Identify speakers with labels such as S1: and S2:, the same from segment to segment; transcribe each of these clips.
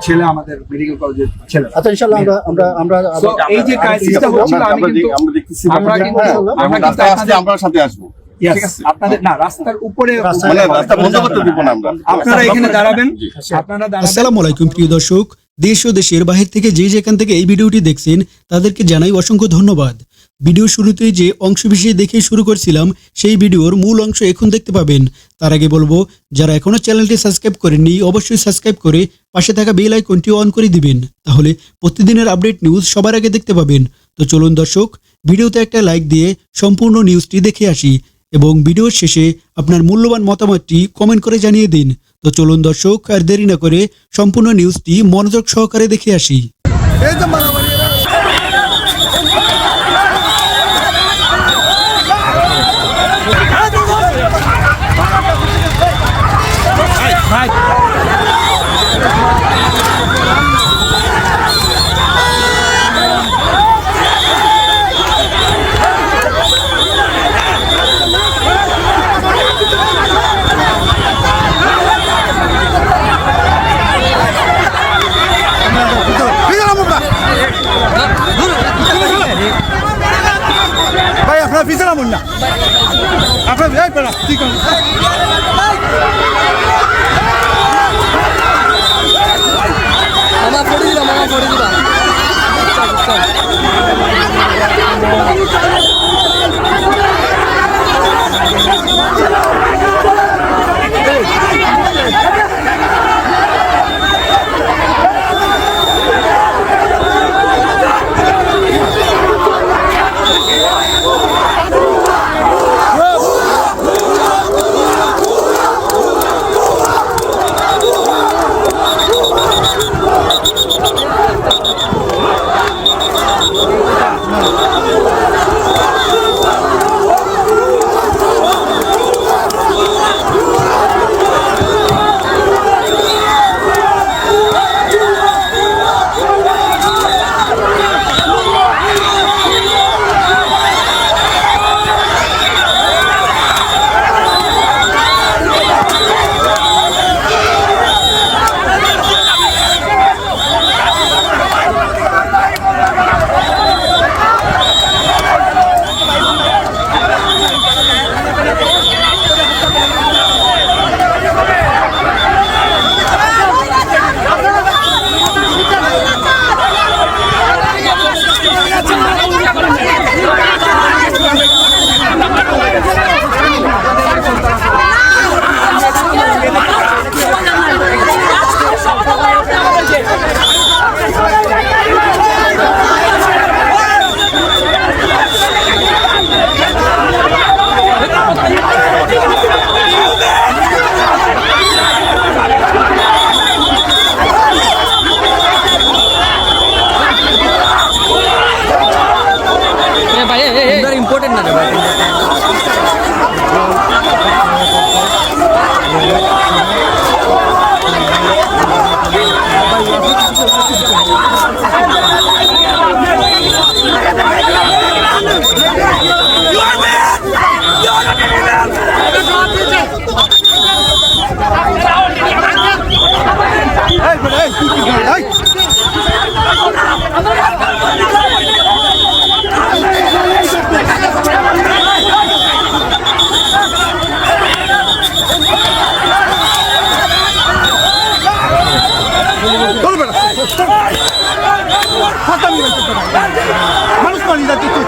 S1: ছেলে আমাদের মেডিকেল কলেজের ছেলে।
S2: আচ্ছা ইনশাল্লাহ আমরা আমরা আমরা
S1: এই যে ক্রাইসিসটা হচ্ছিল আমি কিন্তু
S3: আমরা দেখতেছি
S1: আমরা কিন্তু
S3: হ্যাঁ,
S1: আমরা কিন্তু আপনাদের-
S3: আমরা সাথে আসব।
S1: Yes,
S3: ঠিক আছে।
S1: আপনাদের না রাস্তার উপরে
S3: মানে রাস্তা বন্ধ করতে দিব না আমরা।
S1: আপনারা এখানে দাঁড়াবেন। আপনারা
S4: আসসালামু আলাইকুম প্রিয় দর্শক। দেশ ও দেশের বাহির থেকে যে যেখান থেকে এই ভিডিওটি দেখছেন তাদেরকে জানাই অসংখ্য ধন্যবাদ। ভিডিও শুরুতে যে অংশ বিশেষ দেখে শুরু করছিলাম, সেই ভিডিওর মূল অংশ এখন দেখতে পাবেন। তার আগে বলব, যারা এখনও চ্যানেলটি সাবস্ক্রাইব করেননি, অবশ্যই সাবস্ক্রাইব করে পাশে থাকা বেল আইকনটি অন করে দিবেন। তাহলে প্রতিদিনের আপডেট নিউজ সবার আগে দেখতে পাবেন। তো চলুন দর্শক, ভিডিওতে একটা লাইক দিয়ে সম্পূর্ণ নিউজটি দেখে আসি এবং ভিডিওর শেষে আপনার মূল্যবান মতামতটি কমেন্ট করে জানিয়ে দিন। তো চলুন দর্শক, আর দেরি না করে সম্পূর্ণ নিউজটি মনোযোগ সহকারে দেখে আসি।
S2: ভাই আপনার পিছনে নামুন না। আপনার ঠিক আছে
S5: পড়ে দিবা মামা পড়ে দিবা ভাই ইম্পর্টেন্ট না রে ভাই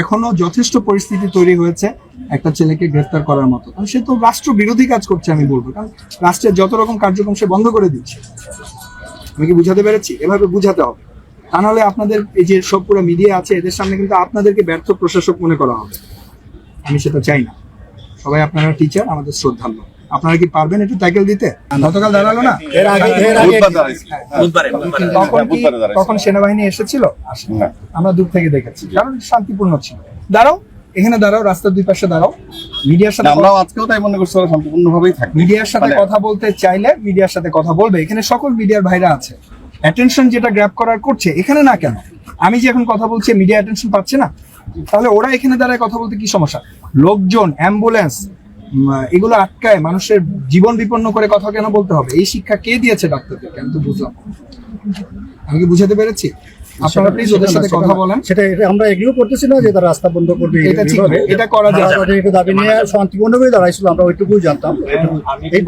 S1: এখনও যথেষ্ট পরিস্থিতি তৈরি হয়েছে একটা ছেলেকে গ্রেফতার করার মতো। কারণ সে তো রাষ্ট্র বিরোধী কাজ করছে, আমি বলব। কারণ রাষ্ট্রের যত রকম কার্যক্রম সে বন্ধ করে দিচ্ছে আমি কি বুঝাতে পেরেছি? এভাবে বুঝাতে হবে। তা নাহলে আপনাদের এই যে সব পুরো মিডিয়া আছে, এদের সামনে কিন্তু আপনাদেরকে ব্যর্থ প্রশাসক মনে করা হবে। আমি সেটা চাই না। সবাই আপনারা টিচার আমাদের শ্রদ্ধান্য আপনারা কি পারবেন একটু ট্যাকেল দিতে? গতকাল দাঁড়াল না?
S2: এর আগে এর আগে
S3: বুধবার
S1: তখন কি
S3: বুধবারে
S1: তখন সেনাবাহিনী এসেছিল? আসেনি। আমরা দূর থেকে দেখেছি। কারণ শান্তিপূর্ণ ছিল। দাঁড়াও এখানে দাঁড়াও রাস্তার দুই পাশে দাঁড়াও। মিডিয়ার সাথে
S3: আমরাও আজকেও তাই মনে করছি ওরা শান্তিপূর্ণভাবেই থাকবে।
S1: মিডিয়ার সাথে
S3: মানে-
S1: কথা বলতে চাইলে মিডিয়ার সাথে কথা বলবে। এখানে সকল মিডিয়ার ভাইরা আছে। অ্যাটেনশন যেটা গ্র্যাব করার করছে এখানে না কেন? আমি যে এখন কথা বলছি মিডিয়া অ্যাটেনশন পাচ্ছে না? তাহলে ওরা এখানে দাঁড়ায় কথা বলতে কি সমস্যা? লোকজন অ্যাম্বুলেন্স এগুলো আটকায় মানুষের জীবন বিপন্ন করে কথা কেন বলতে হবে? এই শিক্ষা কে দিয়েছে ডাক্তারদেরকে? আমি তো বুঝলাম আমি কি বুঝাতে পেরেছি? আপনারা প্লিজ ওদের সাথে কথা বলেন।
S6: সেটা আমরা এগ্রিও করতেছি না যে তারা রাস্তা বন্ধ করবে
S1: এটা ঠিক। এটা করা যায়।
S6: একটু দাবি নিয়ে শান্তিপূর্ণভাবে দাঁড়াইছিল আমরা ওইটুকুই জানতাম।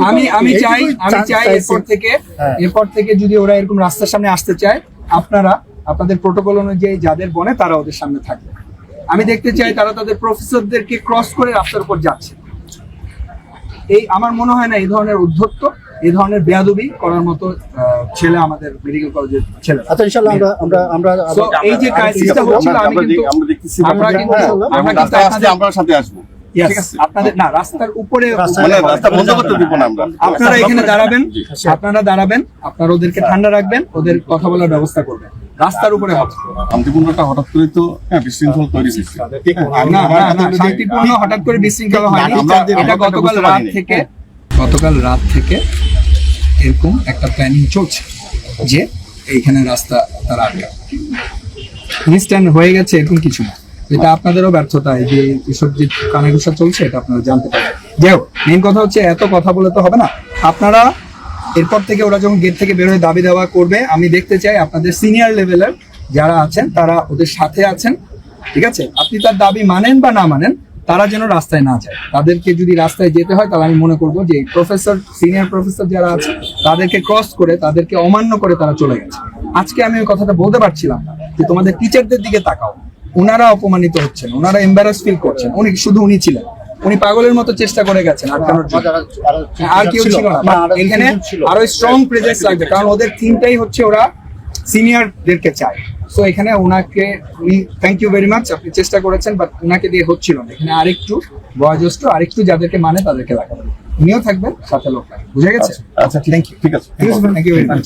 S1: আমি আমি চাই আমি চাই এরপর থেকে
S6: হ্যাঁ।
S1: এরপর থেকে যদি ওরা এরকম রাস্তার সামনে আসতে চায় আপনারা আপনাদের প্রোটোকল অনুযায়ী যাদের বনে তারা ওদের সামনে থাকবে। আমি দেখতে চাই তারা তাদের প্রফেসরদেরকে ক্রস করে রাস্তার উপর যাচ্ছে। এই আমার মনে হয় না এই ধরনের উদ্ধত্ত এই ধরনের বেয়াদবি করার মতো আহ, ছেলে আমাদের মেডিকেল কলেজের ছেলে
S6: আচ্ছা ইনশাল্লাহ আমরা আমরা আমরা
S1: এই যে ক্রাইসিসটা হচ্ছিল আমি কিন্তু
S3: আমরা দেখতেছি
S1: আমরা কিন্তু আমরা
S3: আমরা
S1: কিন্তু
S3: সাথে আসব।
S1: Yes,
S3: ঠিক আছে?
S1: আপনাদের না রাস্তার উপরে
S3: মানে রাস্তা বন্ধ করতে দিব না আমরা।
S1: আপনারা এখানে দাঁড়াবেন আপনারা দাঁড়াবেন আপনারা ওদেরকে ঠান্ডা রাখবেন ওদের কথা বলার ব্যবস্থা করবেন। রাস্তার উপরে হবে।
S3: শান্তিপূর্ণটা হঠাৎ করে তো হ্যাঁ বিশৃঙ্খল তৈরি হয়েছে।
S1: না না শান্তিপূর্ণ হঠাৎ করে বিশৃঙ্খলা হয়নি। এটা গতকাল রাত থেকে গতকাল রাত থেকে এরকম একটা প্ল্যানিং চলছে যে এইখানে রাস্তা তারা আটকাবে। ইনস্ট্যান্ট হয়ে গেছে এরকম কিছু না। এটা আপনাদেরও ব্যর্থতা এই যে এসব যে কানাঘুষা চলছে এটা আপনারা জানতে পারবেন। যাই হোক মেন কথা হচ্ছে এত কথা বলে তো হবে না। আপনারা এরপর থেকে ওরা যখন গেট থেকে বের হয়ে দাবি দেওয়া করবে, আমি দেখতে চাই আপনাদের সিনিয়র লেভেলের যারা আছেন, তারা ওদের সাথে আছেন, ঠিক আছে? আপনি তার দাবি মানেন বা না মানেন, তারা যেন রাস্তায় না যায়। তাদেরকে যদি রাস্তায় যেতে হয়, তাহলে আমি মনে করব যে প্রফেসর সিনিয়র প্রফেসর যারা আছে, তাদেরকে ক্রস করে, তাদেরকে অমান্য করে তারা চলে গেছে। আজকে আমি ওই কথাটা বলতে পারছিলাম না, যে তোমাদের টিচারদের দিকে তাকাও। ওনারা অপমানিত হচ্ছেন, ওনারা এম্বারাস ফিল করছেন, উনি, শুধু উনি ছিলেন। উনি পাগলের মতো চেষ্টা করে গেছেন আটকানোর আর কেউ ছিল না।
S6: না,
S1: এখানে আরও স্ট্রং প্রেজেন্স লাগবে কারণ ওদের থিমটাই হচ্ছে ওরা সিনিয়রদেরকে চায়। সো এখানে ওনাকে উনি থ্যাংক ইউ ভেরি মাচ আপনি চেষ্টা করেছেন বাট ওনাকে দিয়ে হচ্ছিল না। এখানে আরেকটু বয়োজ্যেষ্ঠ আরেকটু যাদেরকে মানে তাদেরকে লাগাবেন উনিও থাকবেন সাথে লোক বুঝে গেছে?
S3: আচ্ছা
S1: থ্যাংক ইউ
S3: ঠিক আছে।
S1: Thank you very much